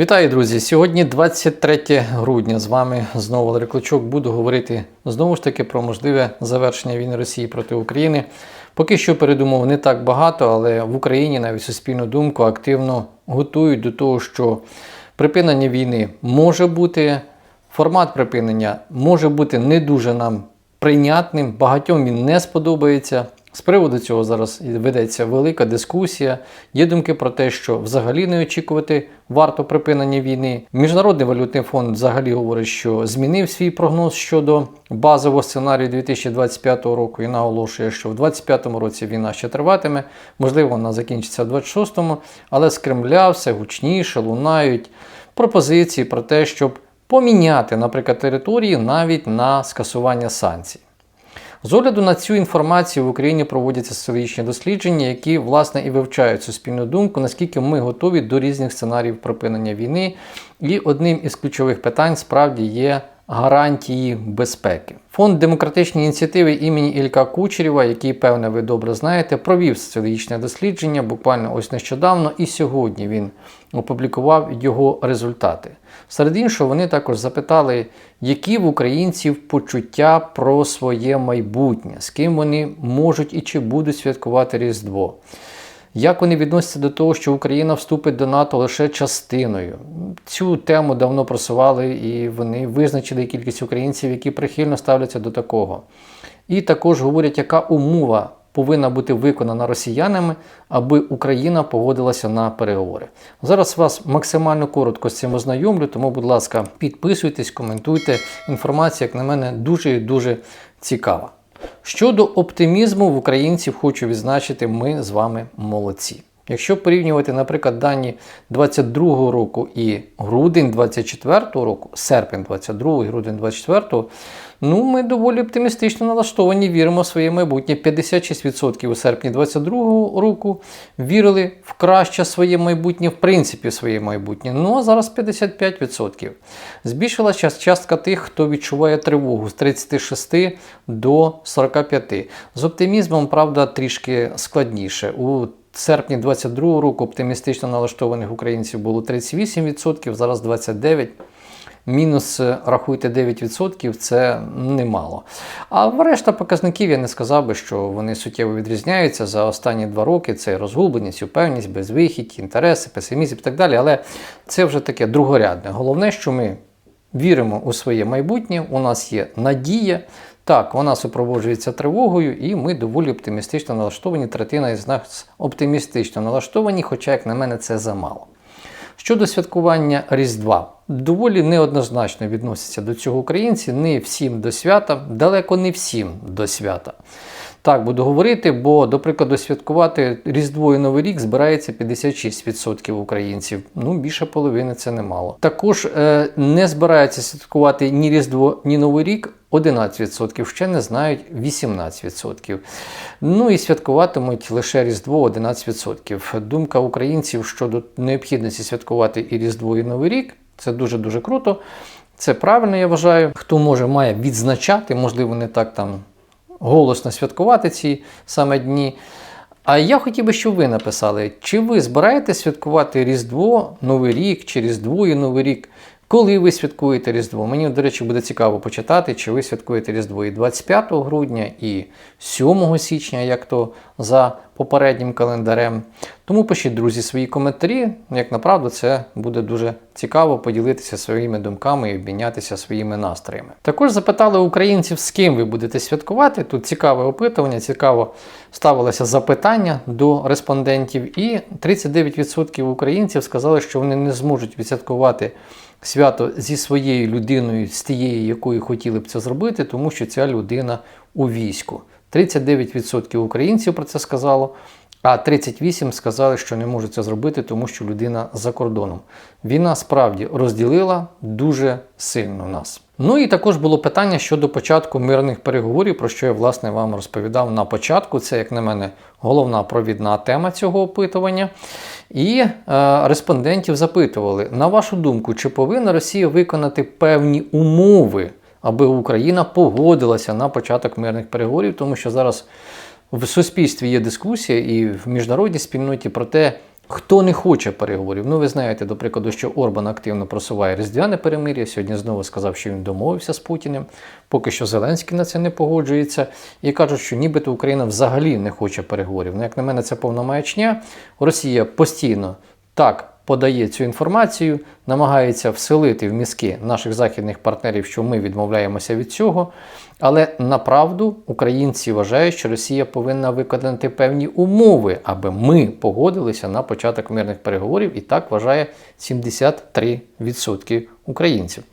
Вітаю, друзі! Сьогодні 23 грудня. З вами знову Валерій Клочок. Буду говорити знову ж таки про можливе завершення війни Росії проти України. Поки що передумов не так багато, але в Україні навіть суспільну думку активно готують до того, що припинення війни може бути, формат припинення може бути не дуже нам прийнятним, багатьом він не сподобається. З приводу цього зараз ведеться велика дискусія. Є думки про те, що взагалі не очікувати варто припинення війни. Міжнародний валютний фонд взагалі говорить, що змінив свій прогноз щодо базового сценарію 2025 року і наголошує, що в 2025 році війна ще триватиме. Можливо, вона закінчиться в 26-му, але з Кремля все гучніше лунають пропозиції про те, щоб поміняти, наприклад, території навіть на скасування санкцій. З огляду на цю інформацію в Україні проводяться соціологічні дослідження, які власне і вивчають суспільну думку, наскільки ми готові до різних сценаріїв припинення війни. І одним із ключових питань справді є гарантії безпеки. Фонд демократичної ініціативи імені Ілька Кучерєва, який, певне, ви добре знаєте, провів соціологічне дослідження буквально ось нещодавно, і сьогодні він опублікував його результати. Серед іншого, вони також запитали, які в українців почуття про своє майбутнє, з ким вони можуть і чи будуть святкувати Різдво. Як вони відносяться до того, що Україна вступить до НАТО лише частиною? Цю тему давно просували і вони визначили кількість українців, які прихильно ставляться до такого. І також говорять, яка умова повинна бути виконана росіянами, аби Україна погодилася на переговори. Зараз вас максимально коротко з цим ознайомлю, тому, будь ласка, підписуйтесь, коментуйте. Інформація, як на мене, дуже і дуже цікава. Щодо оптимізму в українців хочу відзначити, ми з вами молодці. Якщо порівнювати, наприклад, дані 22-го року і грудень 24 року, серпень 22 і грудень 24, ну ми доволі оптимістично налаштовані, віримо в своє майбутнє. 56% у серпні 22 року вірили в краще своє майбутнє, в принципі, в своє майбутнє. Ну а зараз 55%. Збільшилася частка тих, хто відчуває тривогу з 36 до 45. З оптимізмом, правда, трішки складніше. У серпні 22 року оптимістично налаштованих українців було 38%, зараз 29%. Мінус, рахуйте, 9% це немало. А решта показників я не сказав би, що вони суттєво відрізняються за останні два роки. Це розгубленість, упевність, безвихідь, інтереси, песимізм і так далі. Але це вже таке другорядне. Головне, що ми віримо у своє майбутнє, у нас є надія. Так, вона супроводжується тривогою, і ми доволі оптимістично налаштовані. Третина із нас оптимістично налаштовані, хоча, як на мене, це замало. Щодо святкування Різдва, доволі неоднозначно відносяться до цього українці, не всім до свята, далеко не всім до свята. Так, буду говорити, бо, до прикладу, святкувати Різдво і Новий рік збирається 56% українців. Ну, більше половини це немало. Також е, не збираються святкувати ні Різдво, ні Новий рік 11%, ще не знають 18%. Ну і святкуватимуть лише Різдво 11%. Думка українців щодо необхідності святкувати і Різдво, і Новий рік це дуже-дуже круто. Це правильно, я вважаю. Хто може, має відзначати, можливо, не так там голосно святкувати ці саме дні. А я хотів би, щоб ви написали, чи ви збираєтесь святкувати Різдво, Новий рік, чи Різдво і Новий рік коли ви святкуєте Різдво? Мені, до речі, буде цікаво почитати, чи ви святкуєте Різдво і 25 грудня, і 7 січня, як то за попереднім календарем. Тому пишіть, друзі, свої коментарі. Як направду, це буде дуже цікаво поділитися своїми думками і обмінятися своїми настроями. Також запитали українців, з ким ви будете святкувати. Тут цікаве опитування, цікаво ставилося запитання до респондентів, і 39% українців сказали, що вони не зможуть відсвяткувати свято зі своєю людиною, з тією, якою хотіли б це зробити, тому що ця людина у війську. 39% українців про це сказало, а 38% сказали, що не можуть це зробити, тому що людина за кордоном. Війна справді розділила дуже сильно нас. Ну і також було питання щодо початку мирних переговорів, про що я власне вам розповідав на початку. Це, як на мене, головна провідна тема цього опитування. І е, респондентів запитували: на вашу думку, чи повинна Росія виконати певні умови, аби Україна погодилася на початок мирних переговорів, тому що зараз в суспільстві є дискусія і в міжнародній спільноті про те, Хто не хоче переговорів? Ну, ви знаєте, до прикладу, що Орбан активно просуває різдвяне перемир'я. Сьогодні знову сказав, що він домовився з Путіним. Поки що Зеленський на це не погоджується. І кажуть, що нібито Україна взагалі не хоче переговорів. Ну, як на мене, це повна маячня. Росія постійно так подає цю інформацію, намагається вселити в мізки наших західних партнерів, що ми відмовляємося від цього. Але направду українці вважають, що Росія повинна виконати певні умови, аби ми погодилися на початок мирних переговорів, і так вважає 73% українців.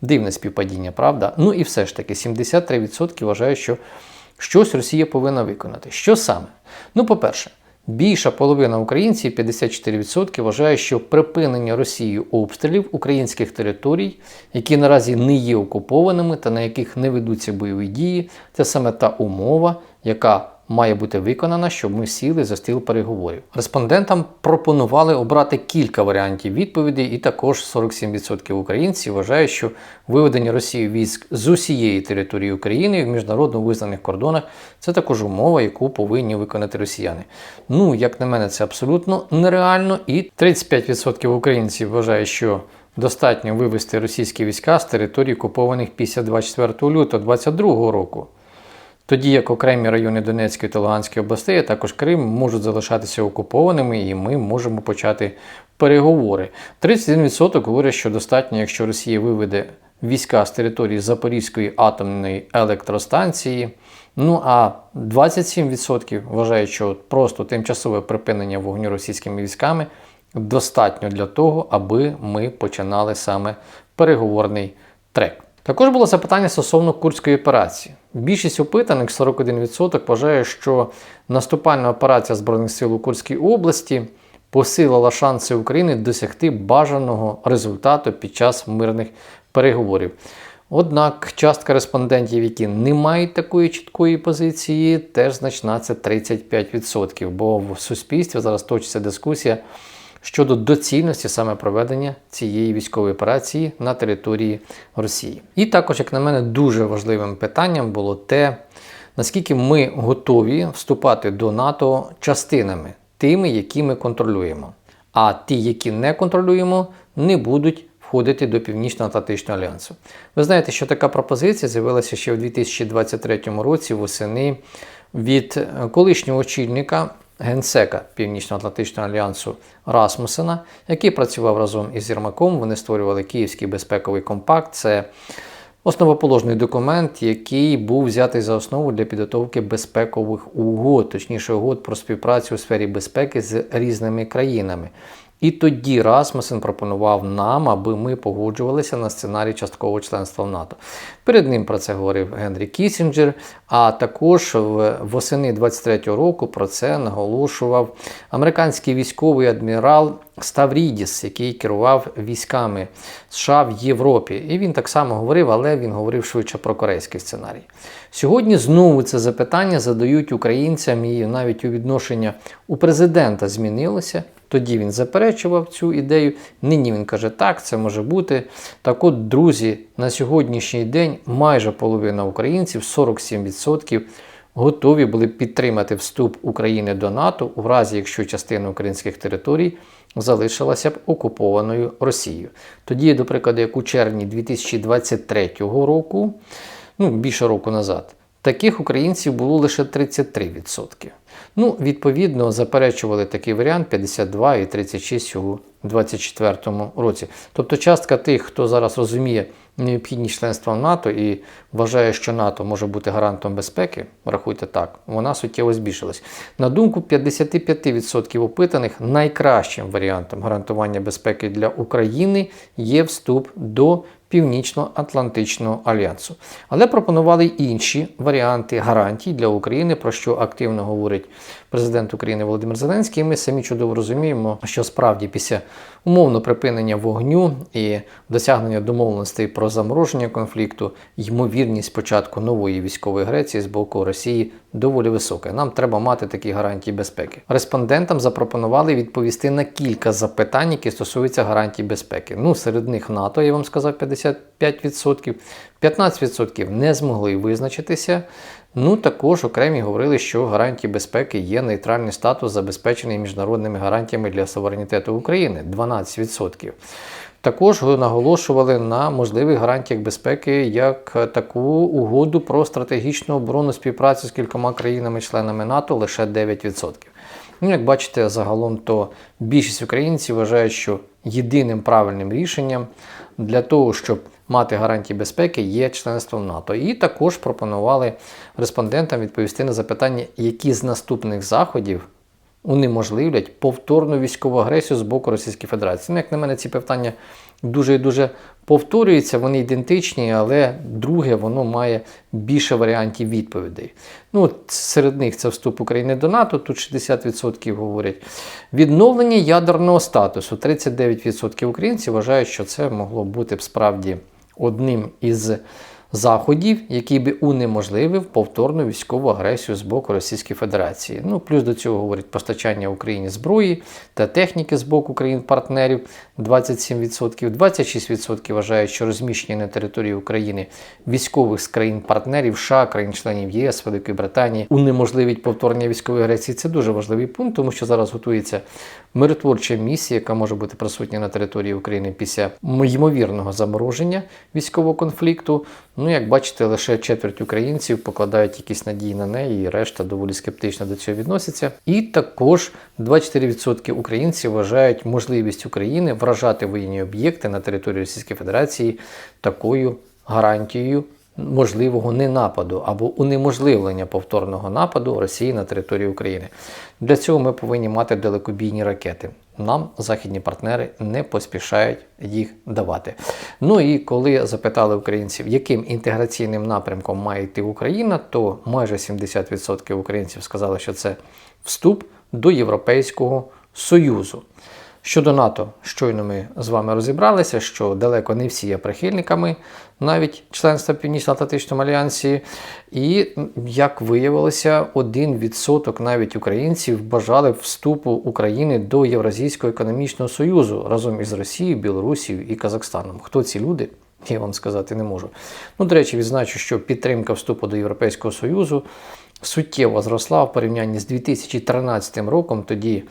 Дивне співпадіння, правда? Ну і все ж таки, 73% вважають, що щось Росія повинна виконати. Що саме? Ну, по-перше, Більша половина українців, 54%, вважає, що припинення Росією обстрілів українських територій, які наразі не є окупованими та на яких не ведуться бойові дії, це саме та умова, яка має бути виконана, щоб ми сіли за стіл переговорів. Респондентам пропонували обрати кілька варіантів відповідей, і також 47% українців вважають, що виведення Росії військ з усієї території України в міжнародно визнаних кордонах це також умова, яку повинні виконати росіяни. Ну, як на мене, це абсолютно нереально. І 35% українців вважають, що достатньо вивести російські війська з території окупованих після 24 лютого 2022 року. Тоді як окремі райони Донецької та Луганської областей, а також Крим можуть залишатися окупованими, і ми можемо почати переговори. 31% говорять, що достатньо, якщо Росія виведе війська з території Запорізької атомної електростанції. Ну а 27% вважають, що просто тимчасове припинення вогню російськими військами достатньо для того, аби ми починали саме переговорний трек. Також було запитання стосовно курської операції. Більшість опитаних 41% вважає, що наступальна операція Збройних сил у Курській області посилила шанси України досягти бажаного результату під час мирних переговорів. Однак частка респондентів, які не мають такої чіткої позиції, теж значна це 35%, бо в суспільстві зараз точиться дискусія щодо доцільності саме проведення цієї військової операції на території Росії. І також, як на мене, дуже важливим питанням було те, наскільки ми готові вступати до НАТО частинами, тими, які ми контролюємо. А ті, які не контролюємо, не будуть входити до Північно-Атлантичного альянсу. Ви знаєте, що така пропозиція з'явилася ще у 2023 році восени від колишнього очільника генсека Північно-Атлантичного альянсу Расмусена, який працював разом із Єрмаком. Вони створювали Київський безпековий компакт. Це основоположний документ, який був взятий за основу для підготовки безпекових угод, точніше угод про співпрацю у сфері безпеки з різними країнами. І тоді Расмусен пропонував нам, аби ми погоджувалися на сценарій часткового членства в НАТО. Перед ним про це говорив Генрі Кісінджер, а також восени 23-го року про це наголошував американський військовий адмірал Ставрідіс, який керував військами США в Європі. І він так само говорив, але він говорив швидше про корейський сценарій. Сьогодні знову це запитання задають українцям, і навіть у відношення у президента змінилося. Тоді він заперечував цю ідею. Нині він каже, так, це може бути. Так от, друзі, на сьогоднішній день майже половина українців, 47%, готові були підтримати вступ України до НАТО у разі, якщо частина українських територій залишилася б окупованою Росією. Тоді, до прикладу, як у червні 2023 року, ну більше року назад, таких українців було лише 33%. Ну, відповідно, заперечували такий варіант 52 і 36 у 2024 році. Тобто частка тих, хто зараз розуміє необхідність членства в НАТО і вважає, що НАТО може бути гарантом безпеки, рахуйте так, вона суттєво збільшилась. На думку 55% опитаних, найкращим варіантом гарантування безпеки для України є вступ до Північно-Атлантичного альянсу. Але пропонували й інші варіанти гарантій для України, про що активно говорить президент України Володимир Зеленський. Ми самі чудово розуміємо, що справді після умовно припинення вогню і досягнення домовленостей про замороження конфлікту, ймовірність початку нової військової агресії з боку Росії доволі високе. Нам треба мати такі гарантії безпеки. Респондентам запропонували відповісти на кілька запитань, які стосуються гарантій безпеки. Ну, серед них НАТО, я вам сказав, 55%, 15% не змогли визначитися. Ну, також окремі говорили, що гарантії безпеки є нейтральний статус, забезпечений міжнародними гарантіями для суверенітету України 12%. Також наголошували на можливих гарантіях безпеки як таку угоду про стратегічну оборонну співпрацю з кількома країнами-членами НАТО лише 9%. Ну, як бачите, загалом то більшість українців вважають, що єдиним правильним рішенням для того, щоб мати гарантії безпеки, є членство в НАТО. І також пропонували респондентам відповісти на запитання, які з наступних заходів унеможливлять повторну військову агресію з боку Російської Федерації. Ну, як на мене, ці питання дуже і дуже повторюються, вони ідентичні, але друге воно має більше варіантів відповідей. Ну, серед них це вступ України до НАТО, тут 60% говорять. Відновлення ядерного статусу. 39% українців вважають, що це могло бути б справді одним із заходів, який би унеможливив повторну військову агресію з боку Російської Федерації. Ну, плюс до цього говорять постачання Україні зброї та техніки з боку країн-партнерів 27%. 26% вважають, що розміщення на території України військових з країн-партнерів США, країн-членів ЄС, Великої Британії унеможливить повторення військової агресії. Це дуже важливий пункт, тому що зараз готується миротворча місія, яка може бути присутня на території України після ймовірного замороження військового конфлікту. Ну, як бачите, лише четверть українців покладають якісь надії на неї, і решта доволі скептично до цього відноситься. І також 24% українців вважають можливість України вражати воєнні об'єкти на території Російської Федерації такою гарантією. Можливого ненападу або унеможливлення повторного нападу Росії на територію України. Для цього ми повинні мати далекобійні ракети. Нам західні партнери не поспішають їх давати. Ну і коли запитали українців, яким інтеграційним напрямком має йти Україна, то майже 70% українців сказали, що це вступ до Європейського Союзу. Щодо НАТО, щойно ми з вами розібралися, що далеко не всі є прихильниками навіть членства Північно-Атлантичному альянсі. І, як виявилося, один відсоток навіть українців бажали вступу України до Євразійського економічного союзу разом із Росією, Білорусією і Казахстаном. Хто ці люди? Я вам сказати не можу. Ну, до речі, відзначу, що підтримка вступу до Європейського Союзу суттєво зросла в порівнянні з 2013 роком. Тоді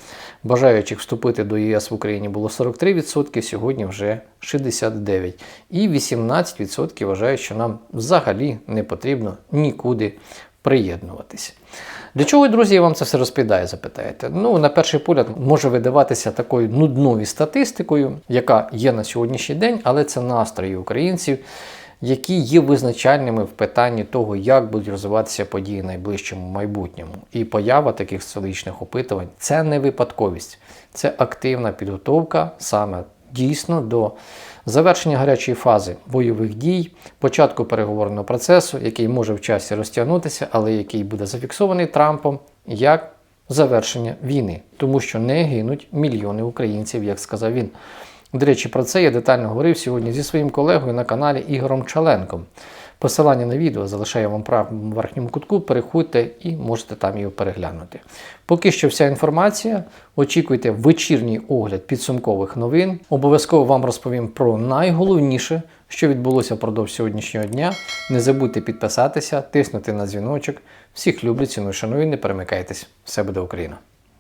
бажаючих вступити до ЄС в Україні було 43%, сьогодні вже 69%. І 18% вважають, що нам взагалі не потрібно нікуди приєднуватися. Для чого, друзі, я вам це все розповідаю, запитаєте? Ну, на перший погляд, може видаватися такою нудною статистикою, яка є на сьогоднішній день, але це настрої українців, які є визначальними в питанні того, як будуть розвиватися події в найближчому майбутньому. І поява таких стратегічних опитувань це не випадковість, це активна підготовка саме дійсно до завершення гарячої фази бойових дій, початку переговорного процесу, який може в часі розтягнутися, але який буде зафіксований Трампом як завершення війни, тому що не гинуть мільйони українців, як сказав він. До речі, про це я детально говорив сьогодні зі своїм колегою на каналі Ігорем Чаленком. Посилання на відео залишаю вам правому верхньому кутку, переходьте і можете там його переглянути. Поки що вся інформація. Очікуйте вечірній огляд підсумкових новин. Обов'язково вам розповім про найголовніше, що відбулося впродовж сьогоднішнього дня. Не забудьте підписатися, тиснути на дзвіночок. Всіх люблю, ціную, шаную, не перемикайтесь. Все буде Україна!